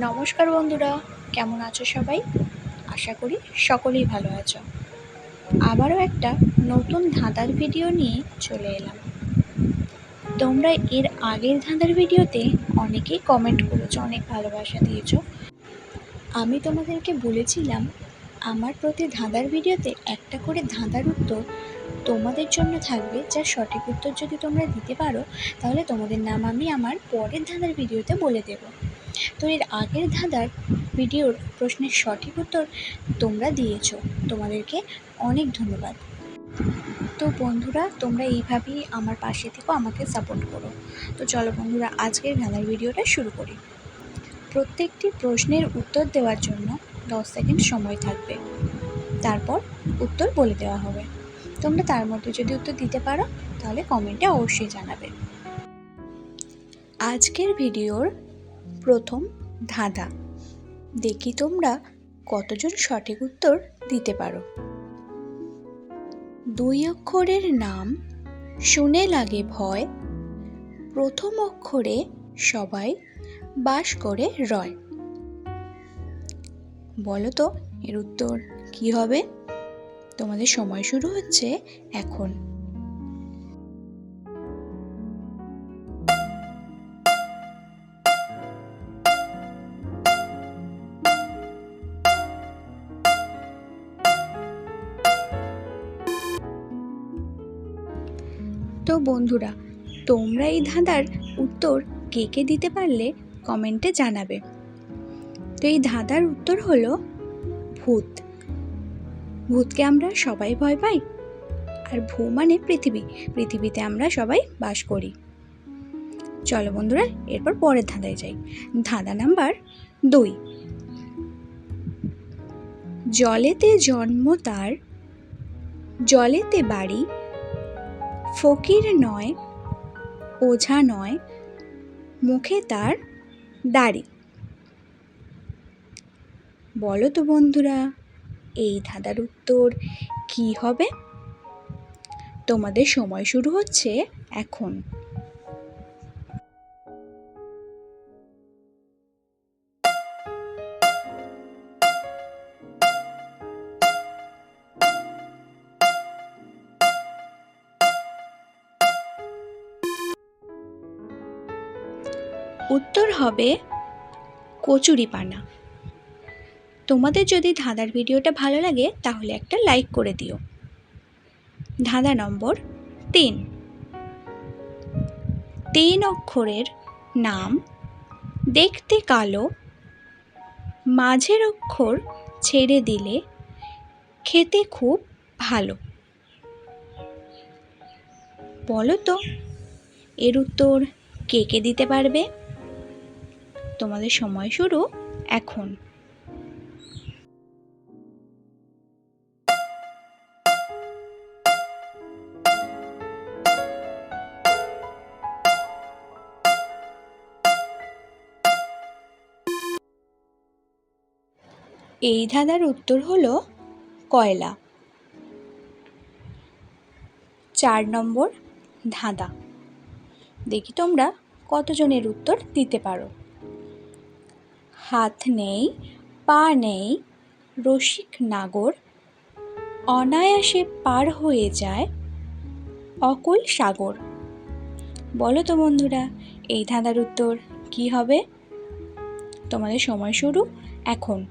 নমস্কার বন্ধুরা, কেমন আছো সবাই? আশা করি সকলেই ভালো আছো। আবারও একটা নতুন ধাঁধার ভিডিও নিয়ে চলে এলাম। তোমরা এর আগের ধাঁধার ভিডিওতে অনেকেই কমেন্ট করেছ, অনেক ভালোবাসা দিয়েছ। আমি তোমাদেরকে বলেছিলাম, আমার প্রতি ধাঁধার ভিডিওতে একটা করে ধাঁধার উত্তর তোমাদের জন্য থাকবে, যার সঠিক উত্তর যদি তোমরা দিতে পারো, তাহলে তোমাদের নাম আমি আমার পরের ধাঁধার ভিডিওতে বলে দেবো। তো এর আগের ধাঁধার ভিডিওর প্রশ্নের সঠিক উত্তর তোমরা দিয়েছ। তোমাদেরকে অনেক ধন্যবাদ। তো বন্ধুরা, তোমরা এইভাবেই আমার পাশে থেকো, আমাকে সাপোর্ট করো। তো চলো বন্ধুরা, আজকের ধাঁধার ভিডিওটা শুরু করি। প্রত্যেকটি প্রশ্নের উত্তর দেওয়ার জন্য দশ সেকেন্ড সময় থাকবে। তারপর উত্তর বলে দেওয়া হবে। তোমরা তার মধ্যে যদি উত্তর দিতে পারো, তাহলে কমেন্টে অবশ্যই জানাবে। আজকের ভিডিওর প্রথম ধাঁধা। দেখি তোমরা কতজন সঠিক উত্তর দিতে পারো। দুই অক্ষরের নাম, শুনে লাগে ভয়। প্রথম অক্ষরে সবাই বাস করে রয়। বলো তো, এর উত্তর কি হবে? তোমাদের সময় শুরু হচ্ছে এখন। তো বন্ধুরা, তোমরা এই ধাঁধার উত্তর কে কে দিতে পারলে কমেন্টে জানাবে। তো এই ধাঁধার উত্তর হলো ভূত। ভূতকে আমরা সবাই ভয় পাই, আর ভূ মানে পৃথিবী। পৃথিবীতে আমরা সবাই বাস করি। চলো বন্ধুরা, এরপর পরের ধাঁধায় যাই। ধাঁধা নাম্বার দুই। জলেতে জন্ম তার, জলেতে বাড়ি ফকির নয়, ওঝা নয়, মুখে তার দাড়ি। বলো তো বন্ধুরা, এই ধাঁধার উত্তর কি হবে? তোমাদের সময় শুরু হচ্ছে এখন। উত্তর হবে কচুরিপানা। তোমাদের যদি ধাঁধার ভিডিওটা ভালো লাগে, তাহলে একটা লাইক করে দিও। ধাঁধা নম্বর তিন। তিন অক্ষরের নাম দেখতে কালো, মাঝের অক্ষর ছেড়ে দিলে খেতে খুব ভালো। বলো তো, এর উত্তর কে কে দিতে পারবে? তোমাদের সময় শুরু এখন। এই ধাঁধার উত্তর হলো কয়লা। চার নম্বর ধাঁধা। দেখি তোমরা কতজনের উত্তর দিতে পারো। হাত নেই, পা নেই, রসিক নাগর, অনায়াসে পার হয়ে যায় অকুল সাগর। বলো তো বন্ধুরা, এই ধাঁধার উত্তর কি হবে? তোমাদের সময় শুরু এখন।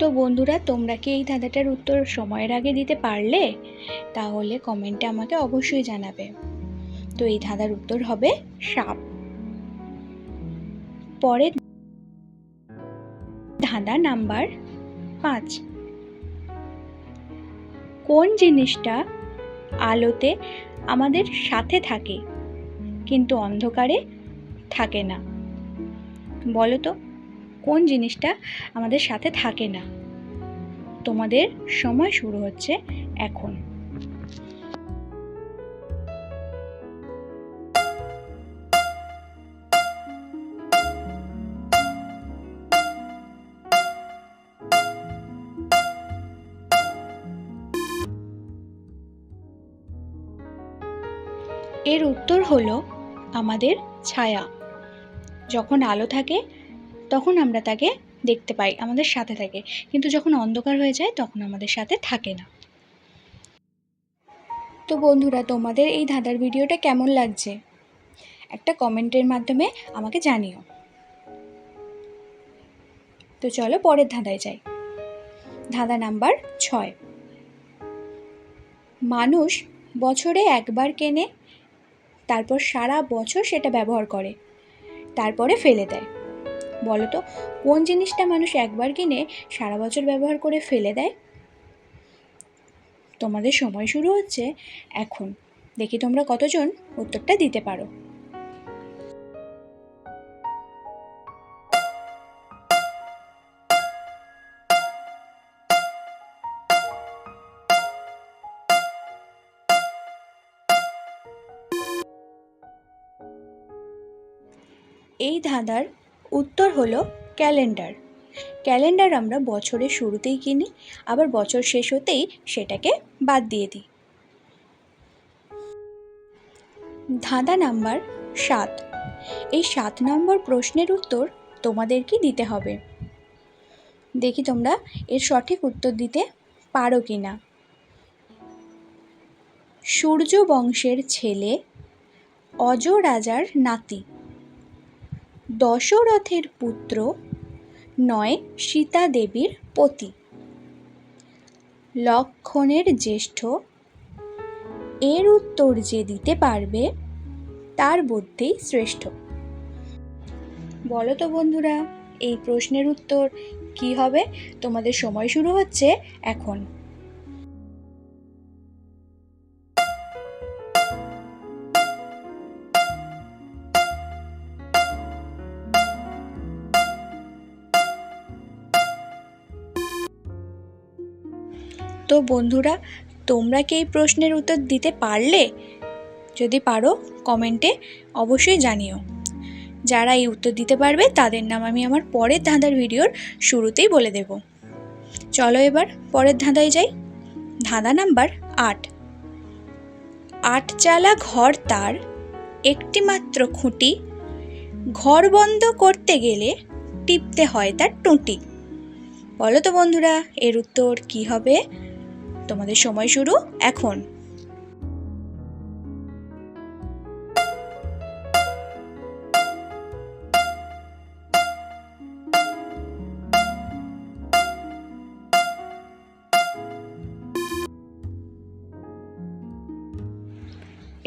তো বন্ধুরা, তোমরা কি এই ধাঁধাটার উত্তর সময়ের আগে দিতে পারলে? তাহলে কমেন্টে আমাকে অবশ্যই জানাবে। তো এই ধাঁধার উত্তর হবে সাপ। পরে ধাঁধা নাম্বার পাঁচ। কোন জিনিসটা আলোতে আমাদের সাথে থাকে, কিন্তু অন্ধকারে থাকে না? বলো তো। কোন জিনিসটা আমাদের সাথে থাকে না। তোমাদের সময় শুরু হচ্ছে এখন। এর উত্তর হলো আমাদের ছায়া। যখন আলো থাকে তখন আমরা তাকে দেখতে পাই, আমাদের সাথে থাকে। কিন্তু যখন অন্ধকার হয়ে যায়, তখন আমাদের সাথে থাকে না। তো বন্ধুরা, তোমাদের এই ধাঁধার ভিডিওটা কেমন লাগছে? একটা কমেন্টের মাধ্যমে আমাকে জানিও। তো চলো পরের ধাঁধায় যাই। ধাঁধা নাম্বার ছয়। মানুষ বছরে একবার কেনে, তারপর সারা বছর সেটা ব্যবহার করে, তারপরে ফেলে দেয়। বলো তো কোন জিনিসটা মানুষ একবার কিনে সারা বছর ব্যবহার করে ফেলে দেয়? তোমাদের সময় শুরু হচ্ছে এখন। দেখি তোমরা কতজন উত্তরটা দিতে পারো। এই ধাঁধার উত্তর হলো ক্যালেন্ডার। ক্যালেন্ডার আমরা বছরের শুরুতেই কিনি, আবার বছর শেষ হতেই সেটাকে বাদ দিয়ে দিই। ধাঁধা নাম্বার সাত। এই সাত নম্বর প্রশ্নের উত্তর তোমাদেরকে দিতে হবে? দেখি তোমরা এর সঠিক উত্তর দিতে পারো কি না সূর্য বংশের ছেলে অজ রাজার নাতি। দশরথের পুত্র নয় সীতা দেবীর পতি। লক্ষণের জ্যেষ্ঠ এর উত্তর যে দিতে পারবে তার বুদ্ধি শ্রেষ্ঠ। বলো তো বন্ধুরা, এই প্রশ্নের উত্তর কি হবে? তোমাদের সময় শুরু হচ্ছে এখন। তো বন্ধুরা, তোমরা কি এই প্রশ্নের উত্তর দিতে পারলে? যদি পারো, কমেন্টে অবশ্যই জানিও। যারা এই উত্তর দিতে পারবে, তাদের নাম আমি আমার পরের ধাঁধার ভিডিওর শুরুতেই বলে দেব। চলো এবার পরের ধাঁধায় যাই। ধাঁধা নাম্বার আট। আট চালা ঘর তার একটি মাত্র খুঁটি। ঘর বন্ধ করতে গেলে টিপতে হয় তার টুঁটি। বলো তো বন্ধুরা, এর উত্তর কি হবে? তোমাদের সময় শুরু এখন।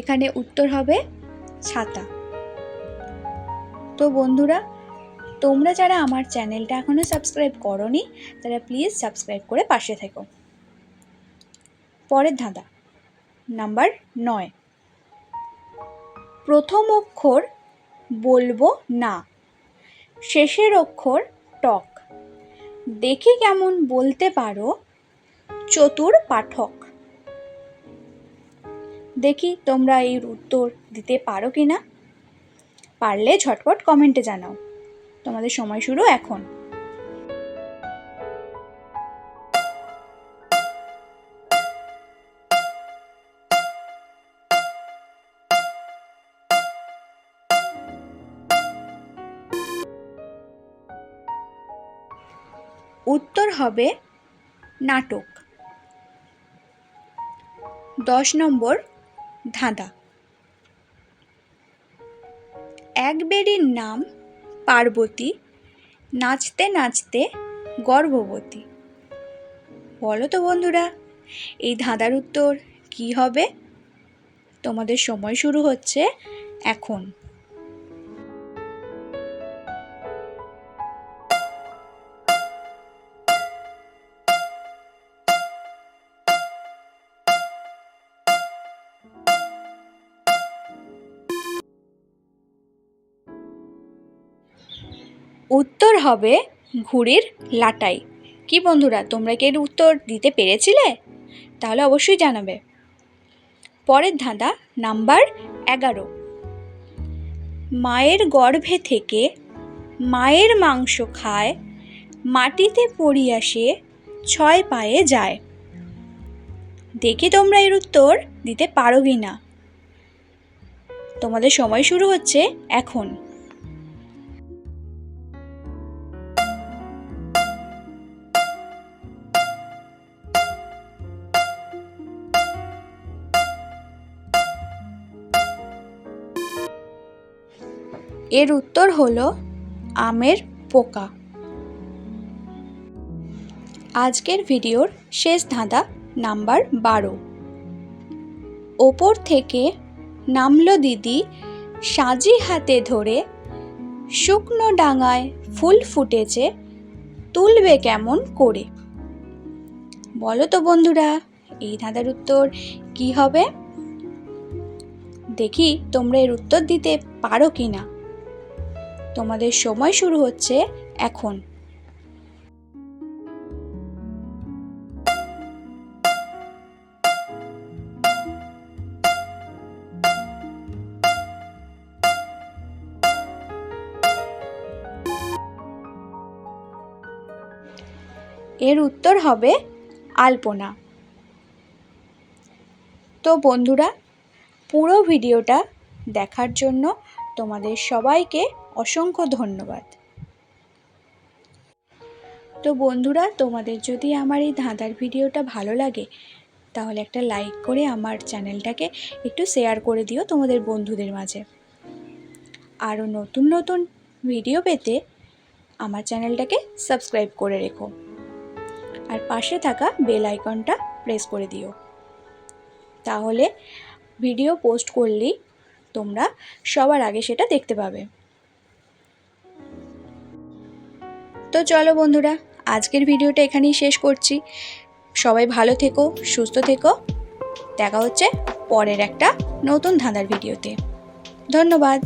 এখানে উত্তর হবে ছাতা। তো বন্ধুরা, তোমরা যারা আমার চ্যানেলটা এখনও সাবস্ক্রাইব করনি, তারা প্লিজ সাবস্ক্রাইব করে পাশে থেকো। পরের ধাঁধা। নাম্বার নয়। প্রথম অক্ষর বলব না, শেষের অক্ষর টক। দেখি কেমন বলতে পারো, চতুর পাঠক। দেখি তোমরা এই উত্তর দিতে পারো কি না পারলে ঝটপট কমেন্টে জানাও। তোমাদের সময় শুরু এখন। উত্তর হবে নাটক। দশ নম্বর, ধাঁধা। এক বেড়ির নাম পার্বতী, নাচতে নাচতে গর্ভবতী। বলো তো বন্ধুরা, এই ধাঁধার উত্তর কি হবে? তোমাদের সময় শুরু হচ্ছে এখন। উত্তর হবে ঘুড়ির লাটাই। কি বন্ধুরা, তোমরা কি এর উত্তর দিতে পেরেছিলে? তাহলে অবশ্যই জানাবে। পরের ধাঁধা নাম্বার এগারো। মায়ের গর্ভে থেকে মায়ের মাংস খায়, মাটিতে পড়িয়া সে ছয় পায়ে যায়। দেখি তোমরা এর উত্তর দিতে পারো কি না তোমাদের সময় শুরু হচ্ছে এখন। এর উত্তর হল আমের পোকা। আজকের ভিডিওর শেষ ধাঁধা নাম্বার বারো। ওপর থেকে নামলো দিদি সাজি হাতে ধরে শুকনো ডাঙায় ফুল ফুটেছে, তুলবে কেমন করে? বলো তো বন্ধুরা, এই ধাঁধার উত্তর কি হবে? দেখি তোমরা এর উত্তর দিতে পারো কি না তোমাদের সময় শুরু হচ্ছে এখন। এর উত্তর হবে আলপনা। তো বন্ধুরা, পুরো ভিডিওটা দেখার জন্য তোমাদের সবাইকে অসংখ্য ধন্যবাদ। তো বন্ধুরা, তোমাদের যদি আমার এই ধাঁধার ভিডিওটা ভালো লাগে, তাহলে একটা লাইক করে আমার চ্যানেলটাকে একটু শেয়ার করে দিও তোমাদের বন্ধুদের মাঝে। আরও নতুন নতুন ভিডিও পেতে আমার চ্যানেলটাকে সাবস্ক্রাইব করে রেখো। আর পাশে থাকা বেল আইকনটা প্রেস করে দিও। তাহলে ভিডিও পোস্ট করলেই তোমরা সবার আগে সেটা দেখতে পাবে। তো চলো বন্ধুরা, আজকের ভিডিওটা এখানেই শেষ করছি। সবাই ভালো থেকো, সুস্থ থেকো। দেখা হচ্ছে পরের একটা নতুন ধাঁধার ভিডিওতে। ধন্যবাদ।